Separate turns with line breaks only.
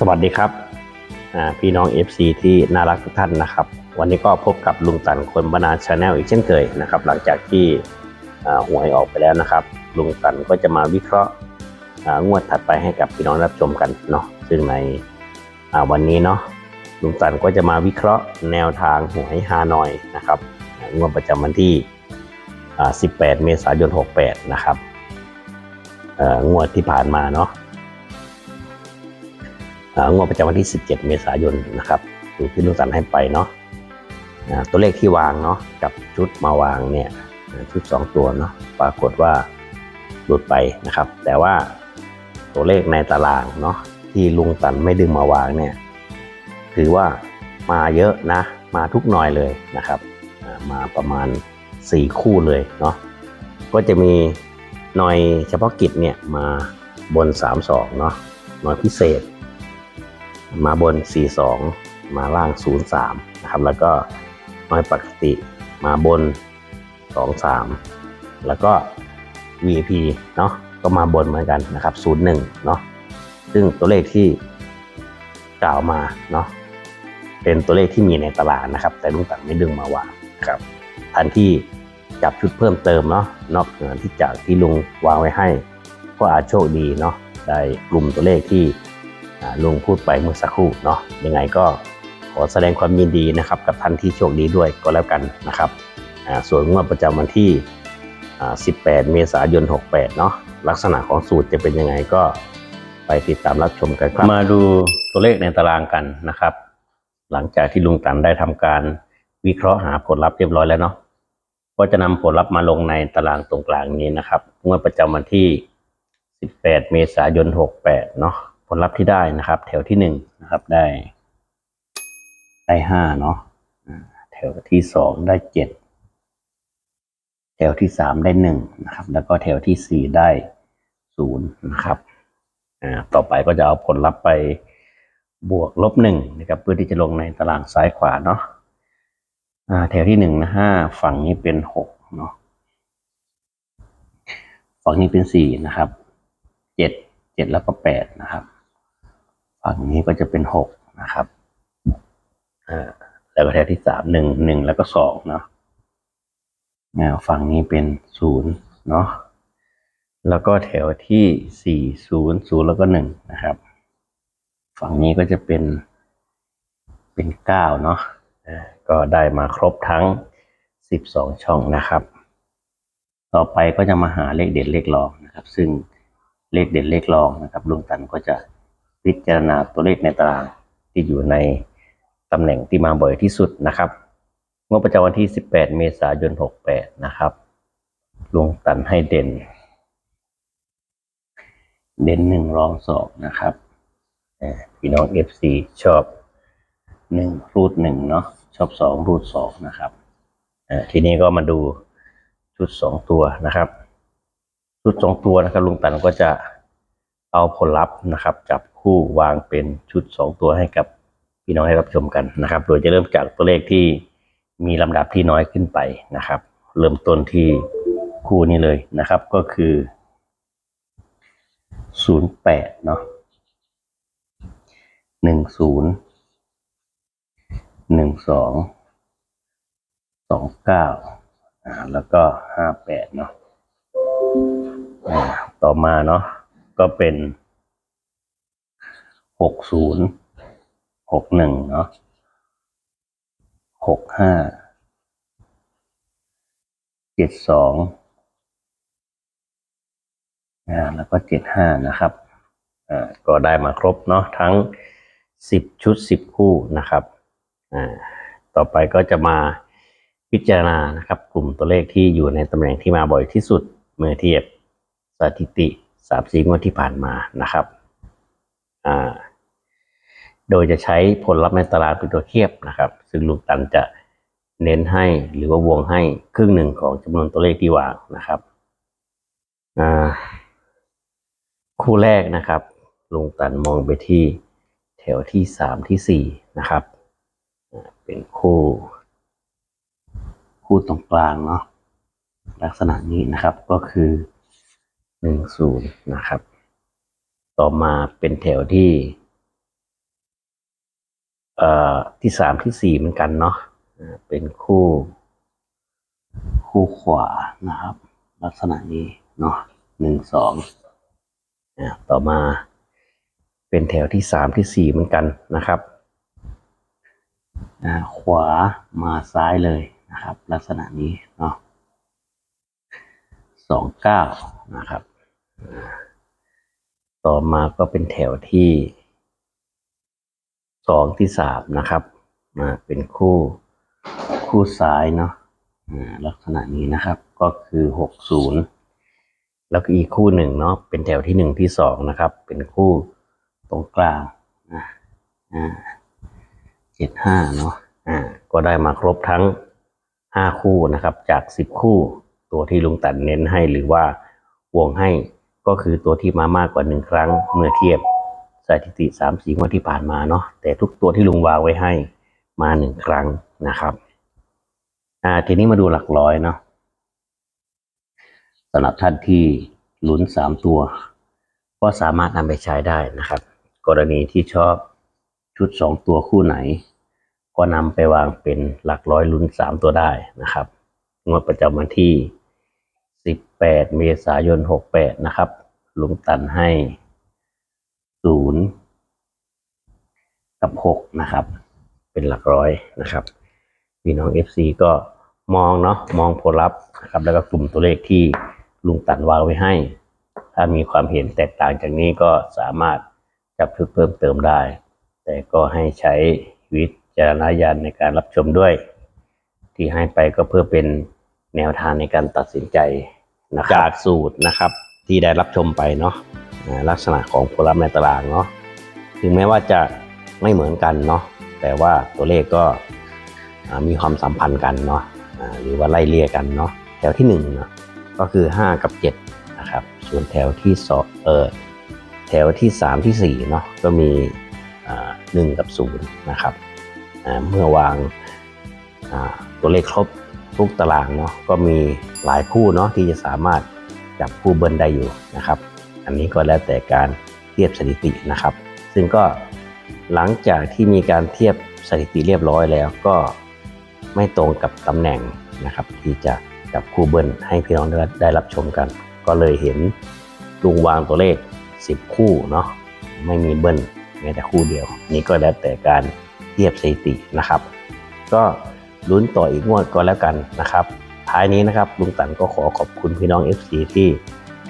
สวัสดีครับพี่น้อง FC ที่น่ารักทุกท่านนะครับ วันนี้ก็พบกับลุงตันคนบานาชาแนลอีกเช่นเคยนะครับ หลังจากที่หวยออกไปแล้วนะครับ ลุงตันก็จะมาวิเคราะห์งวดถัดไปให้กับพี่น้องรับชมกันเนาะซึ่งในวันนี้เนาะลุงตันก็จะมาวิเคราะห์แนวทางหวยฮานอยนะครับงวดประจำวันที่ 18 เมษายน 68 นะครับงวดที่ผ่านมาเนาะ งวดประจำวันที่ 17 เมษายนนะครับดูที่ลุงสันให้ไปเนาะตัวเลขที่วางเนาะกับชุดมาวางเนี่ยชุด 2 ตัวเนาะปรากฏว่าหลุดไปนะครับ แต่ว่าตัวเลขในตารางเนาะที่ลุงตันไม่ดึงมาวางเนี่ยถือว่ามาเยอะนะ มาทุกหน่อยเลยนะครับ มาประมาณ 4 คู่เลยเนาะก็จะมีหน่อยเฉพาะกิจเนี่ยมาบน 3-2เนาะหน่อยพิเศษ มาบน 42 มาล่าง 03 นะครับ แล้วก็น้อยปกติมาบน 23 แล้วก็ VIP เนาะก็มาบนเหมือนกันนะครับ 01 เนาะซึ่งตัวเลขที่กล่าวมาเนาะเป็นตัวเลขที่มีในตลาดนะครับ แต่ลุงตัดไม่ดึงมาวางครับทันที่จับชุดเพิ่มเติมเนาะนอกเหนือที่จากที่ลุงวางไว้ให้ ก็อาจโชคดีเนาะได้กลุ่มตัวเลขที่ ลุงพูดไปเมื่อสักครู่เนาะยังไงก็ขอแสดงความยินดีนะครับ กับท่านที่โชคดีด้วยก็แล้วกันนะครับส่วนงวดประจำวันที่ 18 เมษายน 68 เนาะลักษณะของสูตรจะเป็นยังไงก็ไปติดตามรับชมกันครับ มาดูตัวเลขในตารางกันนะครับ หลังจากที่ลุงตันได้ทำการวิเคราะห์หาผลลัพธ์เรียบร้อยแล้วเนาะก็จะนำผลลัพธ์มาลงในตารางตรงกลางนี้นะครับงวดประจำวันที่ 18 เมษายน 68 เนาะ ผลลัพธ์ที่ได้นะครับ แถวที่หนึ่งนะครับได้ ได้ห้าเนาะแถวที่สองได้เจ็ดแถวที่สามได้หนึ่งนะครับ แล้วก็แถวที่สี่ได้ศูนย์นะครับอ่าต่อไปก็จะเอาผลลัพธ์ไปบวกลบหนึ่งนะครับ เพื่อที่จะลงในตารางซ้ายขวาเนาะอ่าแถวที่หนึ่งนะห้าฝั่งนี้เป็นหกเนาะฝั่งนี้เป็นสี่นะครับเจ็ดเจ็ดแล้วก็แปดนะครับ ฝั่งนี้ก็จะเป็นหกนะครับอ่าแล้วก็แถวที่สามหนึ่งหนึ่งแล้วก็สองเนาะอ่าฝั่งนี้เป็นศูนย์เนาะแล้วก็แถวที่สี่ศูนย์ศูนย์แล้วก็หนึ่งนะครับ ฝั่งนี้ก็จะเป็นเป็นเก้าเนาะก็ได้มาครบทั้งสิบสองช่องนะครับ ต่อไปก็จะมาหาเลขเด็ดเลขรองนะครับ ซึ่งเลขเด็ดเลขรองนะครับลุงตันก็จะ พิจารณาตัวเลขในตารางที่อยู่ในตำแหน่งที่มาบ่อยที่สุดนะครับงวดประจำวันที่ 18 เมษายน 68 นะครับลุงตันให้เด่น เด่นหนึ่งรองสองนะครับอ่อพี่น้อง FC ชอบหนึ่งรูดหนึ่งเนาะชอบสองรูดสองนะครับอ่อทีนี้ก็มาดูชุดสองตัวนะครับ ชุดสองตัวนะครับลุงตันก็จะเอาผลลัพธ์นะครับ จับ คู่วางเป็นชุด 2 ตัวให้กับพี่น้องให้รับชมกันนะครับ โดยจะเริ่มจากตัวเลขที่มีลำดับที่น้อยขึ้นไปนะครับ เริ่มต้นที่คู่นี้เลยนะครับ ก็คือ 08 เนาะ10 12 29อ่าแล้วก็ 58 เนาะอ่าต่อมาเนาะก็เป็น หกศูนย์หกหนึ่งเนาะหกห้าเจ็ดสองอ่าแล้วก็เจ็ดห้านะครับอ่าก็ได้มาครบเนาะทั้งสิบชุดสิบคู่นะครับอ่าต่อไปก็จะมาพิจารณานะครับ กลุ่มตัวเลขที่อยู่ในตำแหน่งที่มาบ่อยที่สุดเมื่อเทียบสถิติสามสี่งวดที่ผ่านมานะครับ อ่า โดยจะใช้ผลลัพธ์ในตลาดเป็นตัวเทียบนะครับ ซึ่งลุงตันจะเน้นให้หรือว่าวงให้ครึ่งหนึ่งของจำนวนตัวเลขที่วางนะครับคู่แรกนะครับลุงตันมองไปที่แถวที่สามที่สี่นะครับ เป็นคู่ คู่ตรงกลางเนาะลักษณะนี้นะครับก็คือหนึ่งศูนย์นะครับ ต่อมาเป็นแถวที่ ที่สามที่สี่เหมือนกันเนาะเป็นคู่ คู่ขวานะครับ ลักษณะนี้เนาะหนึ่งสองต่อมาเป็นแถวที่สามที่สี่เหมือนกันนะครับขวามาซ้ายเลยนะครับ ลักษณะนี้เนาะสองเก้านะครับ ต่อมาก็เป็นแถวที่ สองที่สามนะครับเป็นคู่คู่ซ้ายเนาะลักษณะนี้นะครับก็คือหกศูนย์แล้วก็อีกคู่หนึ่งเนาะเป็นแถวที่หนึ่งที่สองนะครับ เป็นคู่ตรงกลางอ่าเจ็ดห้าเนาะอ่าก็ได้มาครบทั้งห้าคู่นะครับ จากสิบคู่ตัวที่ลุงตัดเน้นให้หรือว่าวงให้ก็คือตัวที่มามากกว่าหนึ่งครั้งเมื่อเทียบ สถิติสามสี่งวดที่ผ่านมาเนาะแต่ทุกตัวที่ลุงวางไว้ให้มาหนึ่งครั้งนะครับ อ่าทีนี้มาดูหลักร้อยเนาะสำหรับท่านที่ลุ้นสามตัว ก็สามารถนำไปใช้ได้นะครับ กรณีที่ชอบชุดสองตัวคู่ไหน ก็นำไปวางเป็นหลักร้อยลุ้นสามตัวได้นะครับงวดประจำวันที่ 18 เมษายน 68 นะครับ ลุงตันให้ 0กับ6นะครับ เป็นหลักร้อยนะครับพี่น้อง FC ก็มองเนาะมองผลลัพธ์นะครับแล้วก็กลุ่มตัวเลขที่ลุงตันวางไว้ให้ ถ้ามีความเห็นแตกต่างจากนี้ก็สามารถจับทึกเพิ่มเติมได้ แต่ก็ให้ใช้วิจารณญาณในการรับชมด้วย ที่ให้ไปก็เพื่อเป็นแนวทางในการตัดสินใจนะครับจากสูตรนะครับที่ได้รับชมไปเนาะ ลักษณะของผลลัพธ์ในตารางเนาะถึงแม้ว่าจะไม่เหมือนกันเนาะแต่ว่าตัวเลขก็มีความสัมพันธ์กันเนาะหรือว่าไล่เลี่ยกันเนาะแถวที่หนึ่งเนาะก็คือ 5 กับ7นะครับส่วนแถวที่สองเออแถวที่ 3 ที่4เนาะก็มีหนึ่งกับ0นะครับเมื่อวางาตัวเลขครบทุกตารางเนาะก็มีหลายคู่เนาะที่จะสามารถจับคู่เบิ้ลได้อยู่นะครับ อันนี้ก็แล้วแต่การเทียบสถิตินะครับ ซึ่งก็หลังจากที่มีการเทียบสถิติเรียบร้อยแล้วก็ไม่ตรงกับตำแหน่งนะครับ ที่จะจับคู่เบิ้ลให้พี่น้องได้ไดรับชมกัน ก็เลยเห็นลุงวางตัวเลข 10 คู่เนาะไม่มีเบิ้ลแม้แต่คู่เดียว นี่ก็แล้วแต่การเทียบสถิตินะครับ ก็ลุ้นต่ออีกงวดก็แล้วกันนะครับ ท้ายนี้นะครับลุงตันก็ขอขอบคุณพี่น้อง FC ที่